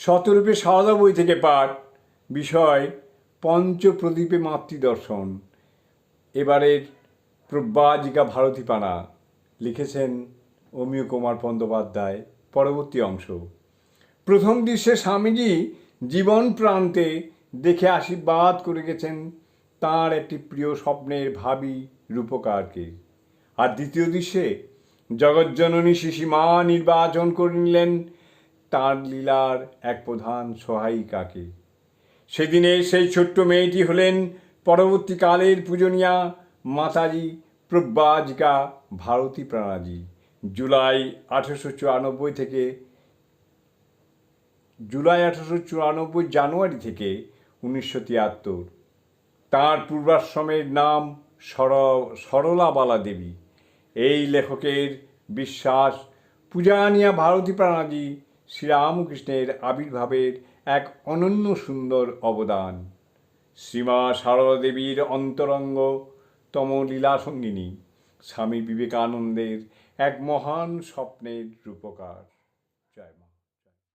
শতরূপে সারদা বই থেকে পাঠ, বিষয়, পঞ্চপ্রদীপে মাতৃদর্শন। এবারের প্রব্যাজিকা ভারতীপাড়া লিখেছেন অমিয় কুমার বন্দ্যোপাধ্যায়, পরবর্তী অংশ। প্রথম দৃশ্যে স্বামীজি জীবন প্রান্তে দেখে আশীর্বাদ করে গেছেন তাঁর একটি প্রিয় স্বপ্নের ভাবি রূপকারকে। আর দ্বিতীয় দৃশ্যে জগজ্জননী শিশিমা নির্বাচন করে নিলেন তাঁর লীলার এক প্রধান সহায়িকাকে। সেদিনে সেই ছোট্ট মেয়েটি হলেন পরবর্তীকালের পূজনীয়া মাতাজি প্রব্যাজিকা ভারতী প্রাণাজি। জুলাই আঠেরোশো চুরানব্বই থেকে জুলাই আঠারোশো চুরানব্বই জানুয়ারি থেকে উনিশশো তিয়াত্তর। তাঁর পূর্বাশ্রমের নাম সর, সরলাবালা দেবী। এই লেখকের বিশ্বাস পূজানিয়া ভারতী প্রাণাজি শ্রীরামকৃষ্ণের আবির্ভাবের এক অনন্য সুন্দর অবদান। শ্রীমা সারদা দেবীর অন্তরঙ্গতম লীলা সঙ্গিনী স্বামী বিবেকানন্দের এক মহান স্বপ্নের রূপকার।